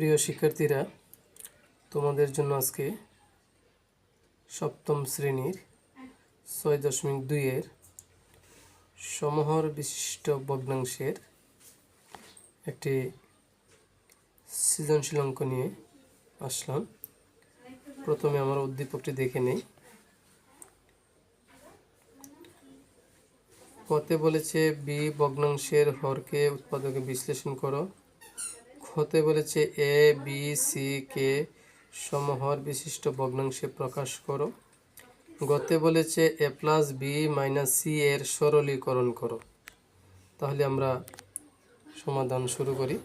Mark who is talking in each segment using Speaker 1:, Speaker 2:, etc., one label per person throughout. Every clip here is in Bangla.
Speaker 1: প্রিয় শিক্ষার্থীরা, তোমাদের জন্য আজকে সপ্তম শ্রেণির ছয় দশমিক দুইয়ের সমহর বিশিষ্ট ভগ্নাংশের একটি সৃজনশীল অঙ্ক নিয়ে আসলাম। প্রথমে আমার উদ্দীপকটি দেখে নেই। কতে বলেছে, বি ভগ্নাংশের হরকে উৎপাদকে বিশ্লেষণ করো। হতে বলেছে এ বি সি কে সমহর বিশিষ্ট ভগ্নাংশে প্রকাশ করো। গতে বলেছে A plus B minus C এর সরলীকরণ করো। তাহলে আমরা সমাধান শুরু করি।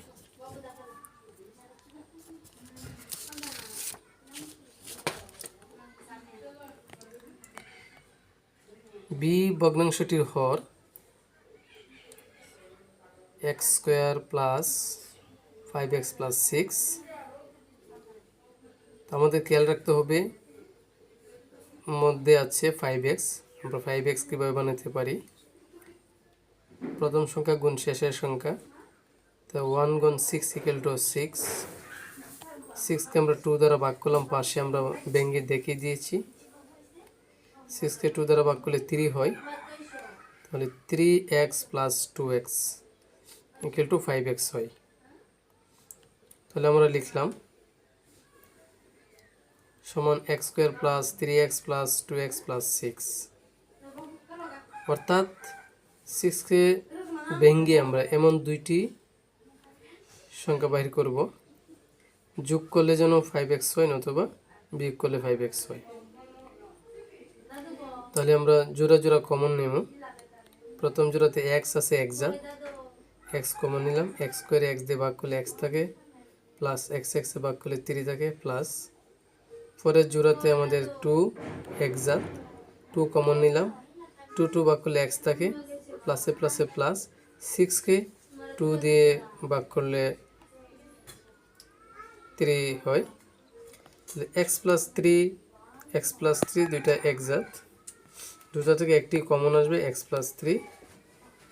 Speaker 1: বি ভগ্নাংশটির হর x square plus five x plus six আমাদের খেয়াল রাখতে হবে, মধ্যে আছে ফাইভ এক্স আমরা ফাইভ এক্স কীভাবে বানাতে পারি? প্রথম সংখ্যা গুণ শেষের সংখ্যা, তো ওয়ান গুণ সিক্স ইকুয়াল টু সিক্স সিক্সকে আমরা টু দ্বারা ভাগ করলাম পাশে আমরা ভেঙে দেখিয়ে দিয়েছি। সিক্সকে টু দ্বারা ভাগ করলে থ্রি হয়, তাহলে three x plus two x equal to five x হয়। তাহলে আমরা লিখলাম সমান x square plus three x plus two x plus six অর্থাৎ সিক্সকে ভেঙ্গে আমরা এমন দুইটি সংখ্যা বাহির করব। যোগ করলে যেন ফাইভ এক্স হয় নতুবা বিয়োগ করলে ফাইভ এক্স হয়। তাহলে আমরা জোড়া জোড়া কমন নেব। প্রথম জোড়াতে এক্স আছে এক্সাট এক্স কমন নিলাম। এক্স স্কোয়ারে এক্স দিয়ে ভাগ করলে এক্স থাকে। প্লাস এক্স এক্সে ভাগ করলে থ্রি থাকে প্লাস পরের জোড়াতে আমাদের টু এক্সাট টু কমন নিলাম। টু টু ভাগ করলে এক্স থাকে। প্লাসে প্লাসে প্লাস সিক্সকে টু দিয়ে ভাগ করলে থ্রি হয়। X plus three x plus three দুইটা এক্সাট দুটা থেকে একটি কমন আসবে এক্স প্লাস থ্রি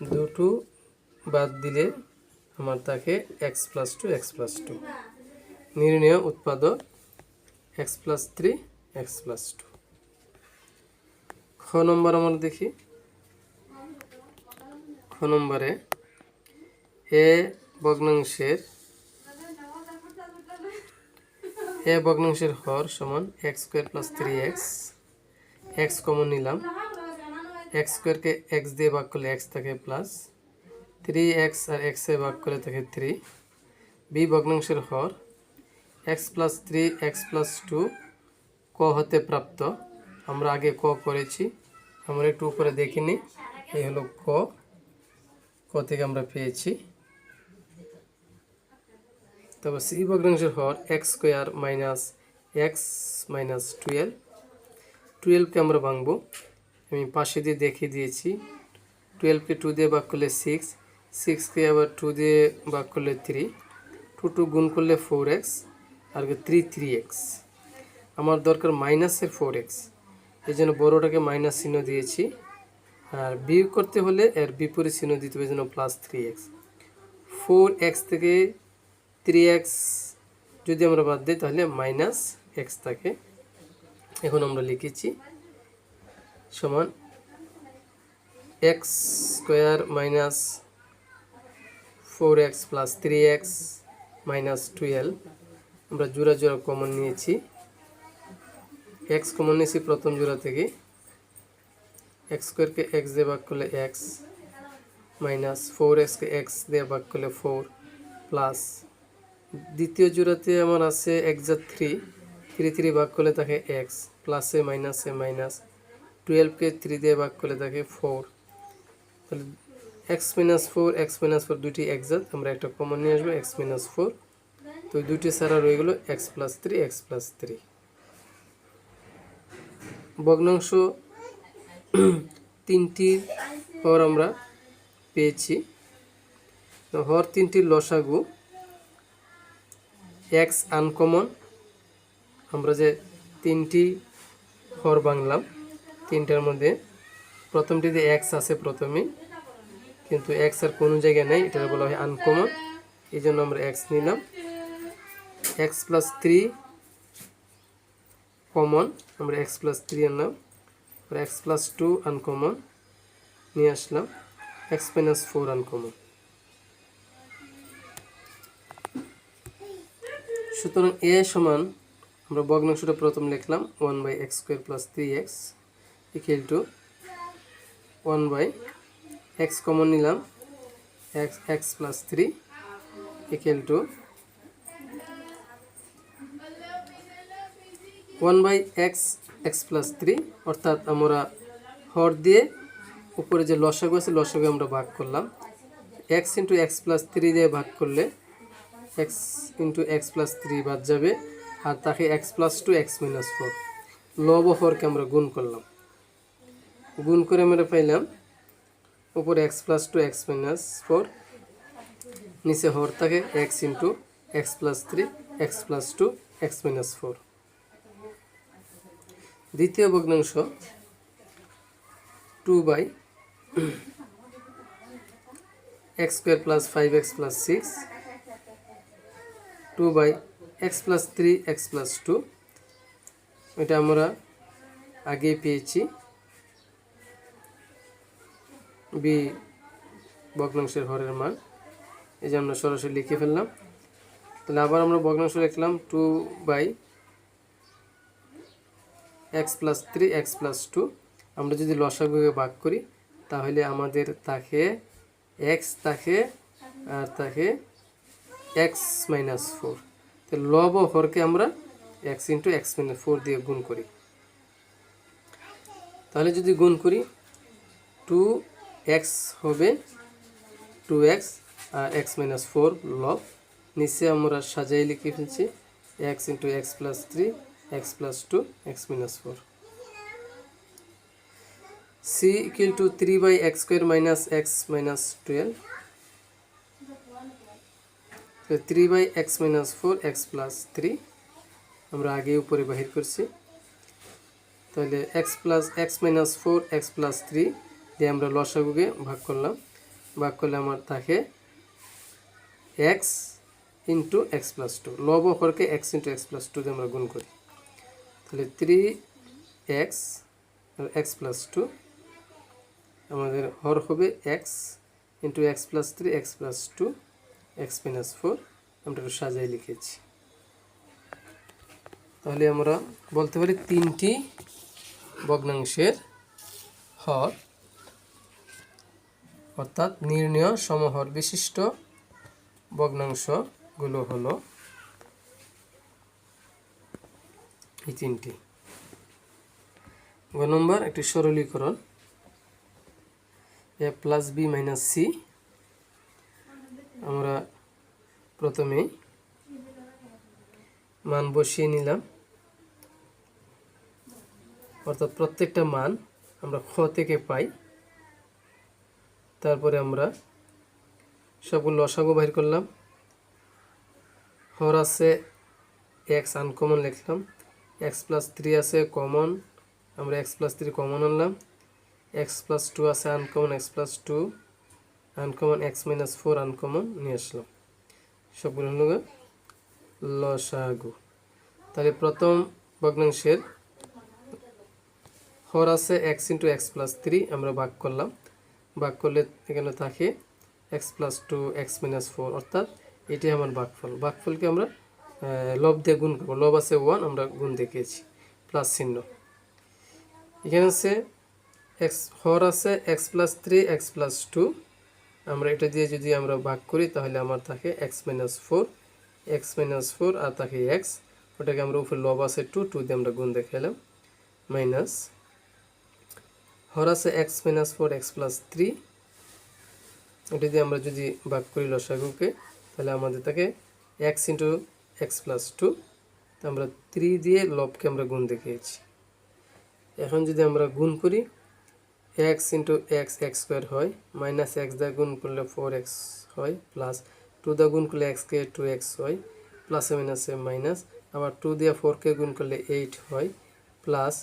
Speaker 1: দুটো বাদ দিলে আমার থাকে x plus two x plus two নির্ণয় উৎপাদক x plus three x plus two খ নম্বর আমরা দেখি। খ নম্বরে এ ভগ্নাংশের এ ভগ্নাংশের হর সমান x square plus three x x common নিলাম। এক্স স্কোয়ারকে এক্স দিয়ে ভাগ করলে এক্স থাকে প্লাস থ্রি এক্স আর এক্সে ভাগ করলে থাকে থ্রি বি ভগ্নাংশের হর x plus three, x plus two ক হতে প্রাপ্ত। আমরা আগে ক করেছি, আমরা একটু উপরে দেখিনি এই হলো ক ক থেকে আমরা পেয়েছি। তবে সি ভগ্নাংশের হর x square minus x minus twelve. টুয়েলভকে আমরা ভাঙবো। আমি পাশে দিয়ে দেখিয়ে দিয়েছি। টুয়েলভকে টু দিয়ে ভাগ করলে সিক্স সিক্সকে আবার টু দিয়ে ভাগ করলে থ্রি টু টু গুণ করলে ফোর এক্স। আর থ্রি থ্রি এক্স আমার দরকার মাইনাসের ফোর এক্স এই জন্য বড়োটাকে মাইনাস চিহ্ন দিয়েছি। আর বিয়োগ করতে হলে এর বিপরীত চিহ্ন দিতে হবে যেন plus three x four x থেকে থ্রি এক্স যদি আমরা বাদ দিই, তাহলে মাইনাস এক্স থাকে। এখন আমরা লিখেছি সমান x square minus four x plus three x minus twelve আমরা জোড়া জোড়া কমন নিয়েছি। এক্স কমন নিয়েছি প্রথম জোড়া থেকে। এক্স স্কোয়ারকে এক্স দিয়ে ভাগ করলে এক্স মাইনাস ফোর এক্সকে এক্স দিয়ে ভাগ করলে ফোর প্লাস দ্বিতীয় জোড়াতে আমার আছে এক্সা থ্রি থ্রি থ্রি ভাগ করলে থাকে এক্স প্লাসে মাইনাসে মাইনাস টুয়েলভকে থ্রি দিয়ে ভাগ করলে থাকে ফোর তাহলে x minus four x minus four দুটি এক্সাট আমরা একটা কমন নিয়ে আসব এক্স মাইনাস ফোর তো দুটি সারা রয়ে গেলো x plus three x plus three ভগ্নাংশ তিনটি হর আমরা পেয়েছি। হর তিনটির লসাগু এক্স আনকমন আমরা যে তিনটি হর বাংলাম তিনটার মধ্যে প্রথমটিতে এক্স আছে প্রথমে, কিন্তু এক্স আর কোনো জায়গায় নেই এটা বলা হয় আনকমন এই জন্য আমরা এক্স নিলাম। এক্স প্লাস থ্রি কমন, আমরা এক্স প্লাস থ্রি আনলাম এক্স প্লাস টু আনকমন, নিয়ে আসলাম, এক্স মাইনাস ফোর আনকমন। সুতরাং এ সমান, আমরা ভগ্নাংশটা প্রথম লিখলাম, one by x square plus three x equal to one by x common নিলাম, x x plus three equal to one by x x plus three, অর্থাৎ আমরা হর দিয়ে উপরে যে লসাগু আছে, লসাগু আমরা ভাগ করলাম। X into x plus three দিয়ে ভাগ করলে x into x plus three বাদ যাবে, আর তাকে x plus two x minus four লব হরকে আমরা গুণ করলাম। গুণ করে আমরা পাইলাম উপরে x plus two x minus four নিচে হর থাকে x into x plus three x plus two x minus four দ্বিতীয় ভগ্নাংশ two by x square plus five x plus six two by x plus three x plus two এটা আমরা আগেই পেয়েছি। বি ভগ্নাংশের হরের মান, এই যে আমরা সরাসরি লিখে ফেললাম। তাহলে আবার আমরা ভগ্নাংশ লিখলাম two by x plus three x plus two আমরা যদি লসাগুকে ভাগ করি, তাহলে আমাদের তাকে এক্স তাকে, আর তাকে এক্স মাইনাস ফোর তো লব ও হরকে আমরা x into x minus four দিয়ে গুণ করি। তাহলে যদি গুণ করি টু এক্স হবে টু এক্স আর এক্স মাইনাস ফোর লব। নিচে আমরা সাজাই লিখে ফেলছি x into x plus three x plus two x minus four C equal to three by x square minus x minus twelve three by x minus four x plus three আমরা আগে উপরে বাহির করছি। তাহলে x plus x minus four x plus three দিয়ে আমরা লসাগুকে ভাগ করলাম। ভাগ করলে আমার থাকে x into x plus two লব অক্ষরকে x into x plus two দিয়ে আমরা গুণ করি। তাহলে three x x plus two আমাদের হর হবে x into x plus three x plus two x minus four আমরা একটু সাজাই লিখেছি। তাহলে আমরা বলতে পারি তিনটি ভগ্নাংশের হর, অর্থাৎ নির্ণয় সমহর বিশিষ্ট ভগ্নাংশগুলো হলো এই তিনটি। গ নম্বর, একটি সরলীকরণ। A plus B minus C আমরা প্রথমে মান বসিয়ে নিলাম। অর্থাৎ প্রত্যেকটা মান আমরা খ থেকে পাই। তারপরে আমরা সবগুলো লসাগু বাইর করলাম। হর আছে এক্স আনকমন লিখলাম। এক্স প্লাস থ্রি আছে কমন আমরা এক্স প্লাস থ্রি কমন আনলাম। এক্স প্লাস টু আছে uncommon x plus two uncommon x minus four uncommon নিয়ে আসলাম। সবগুলো হলো লসাগু। তাহলে প্রথম ভগ্নাংশের হর আছে x into x plus three আমরা ভাগ করলাম। ভাগ করলে এখানে থাকে x plus two x minus four অর্থাৎ এটি আমার ভাগফল। ভাগফলকে আমরা লব দিয়ে গুণ করব। লব আছে ওয়ান আমরা গুণ দেখিয়েছি। প্লাস চিহ্ন। এখানে আছে এক্স হর আছে x plus three x plus two আমরা এটা দিয়ে যদি আমরা ভাগ করি, তাহলে আমার থাকে x minus four x minus four আর থাকে এক্স ওটাকে আমরা উপরে লব আছে টু টু দিয়ে আমরা গুণ দেখালাম মাইনাস হর আছে x minus four x plus three এটা দিয়ে আমরা যদি ভাগ করি লসাগুকে, তাহলে আমাদের থাকে x into x plus two আমরা থ্রি দিয়ে লবকে আমরা গুণ দেখিয়েছি। এখন যদি আমরা গুণ করি x into x x square হয় মাইনাস এক্স দা গুণ করলে ফোর এক্স হয় প্লাস টু দা গুণ করলে এক্সকে টু এক্স হয় প্লাসে মাইনাসে মাইনাস আবার টু দিয়ে ফোরকে গুণ করলে এইট হয় প্লাস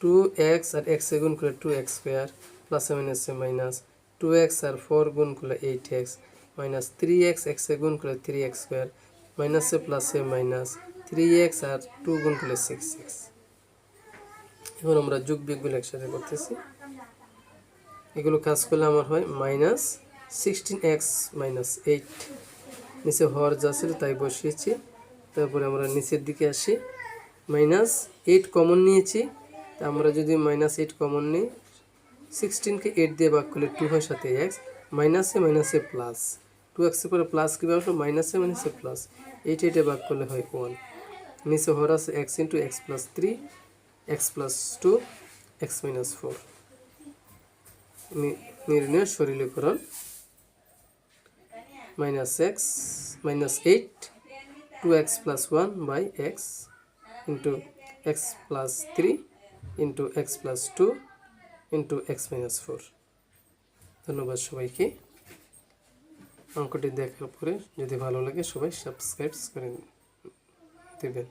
Speaker 1: টু এক্স আর এক্সে গুণ করলে টু এক্স স্কোয়ার প্লাসে মাইনাসে মাইনাস টু এক্স আর ফোর গুণ করলে eight x minus three x এক্সে গুণ করলে থ্রি এক্স স্কোয়ার মাইনাসে প্লাসে মাইনাস থ্রি এক্স আর টু গুণ করলে সিক্স এক্স এখন আমরা যোগ বিয়োগগুলো একসাথে করতেছি। এগুলো কাজ করলে আমার হয় minus sixteen x minus eight নিচে হওয়ার যা ছিল তাই বসিয়েছি। তারপরে আমরা নিচের দিকে আসি। মাইনাস এইট কমন নিয়েছি। তা আমরা যদি মাইনাস এইট কমন নিই সিক্সটিনকে এইট দিয়ে ভাগ করলে টু হয় সাথে এক্স মাইনাসে মাইনাসে প্লাস টু এক্সের পরে প্লাস কীভাবে আসলো মাইনাসে মাইনাসে প্লাস এইট এইটে ভাগ করলে হয় ওয়ান নিচে হর আছে x into x plus three x plus two x minus four নির্ণয় সরলীকরণ। Minus x minus eight two x plus one by x into x plus three into x plus two into x minus four ধন্যবাদ সবাইকে। অঙ্কটি দেখার পরে যদি ভালো লাগে সবাই সাবস্ক্রাইব করে দেবেন।